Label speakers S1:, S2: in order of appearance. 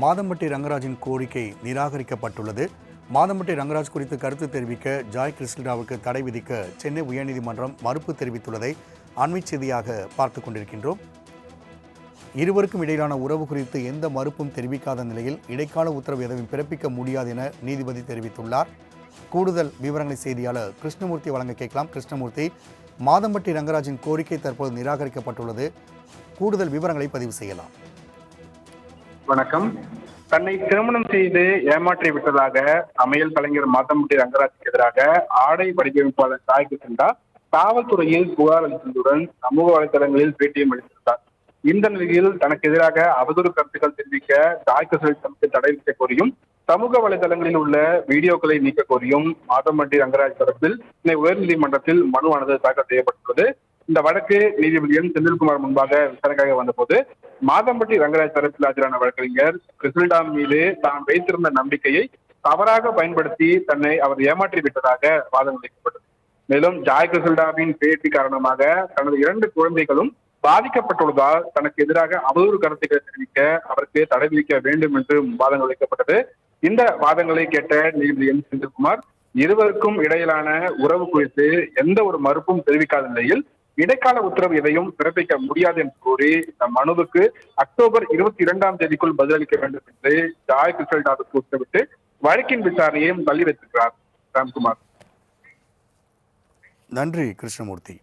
S1: மாதம்பட்டி ரங்கராஜின் கோரிக்கை நிராகரிக்கப்பட்டுள்ளது. மாதம்பட்டி ரங்கராஜ் குறித்து கருத்து தெரிவிக்க ஜாய் கிறிஸ்டினாவுக்கு தடை விதிக்க சென்னை உயர்நீதிமன்றம் மறுப்பு தெரிவித்துள்ளதை அண்மை செய்தியாக பார்த்து கொண்டிருக்கின்றோம். இருவருக்கும் இடையிலான உறவு குறித்து எந்த மறுப்பும் தெரிவிக்காத நிலையில் இடைக்கால உத்தரவு எதுவும் பிறப்பிக்க முடியாது என நீதிபதி தெரிவித்துள்ளார். கூடுதல் விவரங்களை செய்தியாளர் கிருஷ்ணமூர்த்தி வழங்க கேட்கலாம். கிருஷ்ணமூர்த்தி மாதம்பட்டி ரங்கராஜின் கோரிக்கை தற்போது நிராகரிக்கப்பட்டுள்ளது. கூடுதல் விவரங்களை பதிவு செய்யலாம்.
S2: வணக்கம். தன்னை திருமணம் செய்து ஏமாற்றி விட்டதாக சமையல் கலைஞர் மாதம்பட்டி ரங்கராஜுக்கு எதிராக ஆடை வடிவமைப்பாளர் சாய் கிருஷ்ணா காவல்துறையில் புகார் அளித்ததுடன் சமூக வலைதளங்களில் பேட்டியம் அளித்திருந்தார். இந்த நிலையில் தனக்கு எதிராக அவதூறு கருத்துக்கள் தெரிவிக்க சாய் கிருஷ்ணனுக்கு தடை விதிக்க கோரியும் சமூக வலைதளங்களில் உள்ள வீடியோக்களை நீக்க கோரியும் மாதம்பட்டி ரங்கராஜ் தரப்பில் சென்னை உயர்நீதிமன்றத்தில் மனுவானது தாக்கல் செய்யப்பட்டுள்ளது. இந்த வழக்கு நீதிபதி என் செந்தில்குமார் முன்பாக விசாரணைக்காக வந்தபோது மாதம்பட்டி ரங்கராஜ் தரப்பில் ஆஜரான வழக்கறிஞர் கிறிஸ்டல்டா மீது தான் வைத்திருந்த நம்பிக்கையை தவறாக பயன்படுத்தி தன்னை அவர் ஏமாற்றி விட்டதாக வாதம் அளிக்கப்பட்டது மேலும் ஜாய் கிறிஸ்டல்டாவின் பேட்டி காரணமாக தனது இரண்டு குழந்தைகளும் பாதிக்கப்பட்டுள்ளதால் தனக்கு எதிராக அவதூறு கருத்துக்களை தெரிவிக்க அவருக்கு தடை விதிக்க வேண்டும் என்று வாதங்கள் அளிக்கப்பட்டது இந்த வாதங்களை கேட்ட நீதிபதி என் செந்தில்குமார் இருவருக்கும் இடையிலான உறவு குறித்து எந்த ஒரு மறுப்பும் தெரிவிக்காத நிலையில் இடைக்கால உத்தரவு எதையும் பிறப்பிக்க முடியாது என்று கூறி இந்த மனுவுக்கு அக்டோபர் இருபத்தி இரண்டாம் தேதிக்குள் பதிலளிக்க வேண்டும் என்று ஜாய் கிருஷ்ணடாவுக்கு உத்தரவிட்டு வழக்கின் விசாரணையையும் தள்ளி வைத்திருக்கிறார் ராம்குமார்.
S1: நன்றி கிருஷ்ணமூர்த்தி.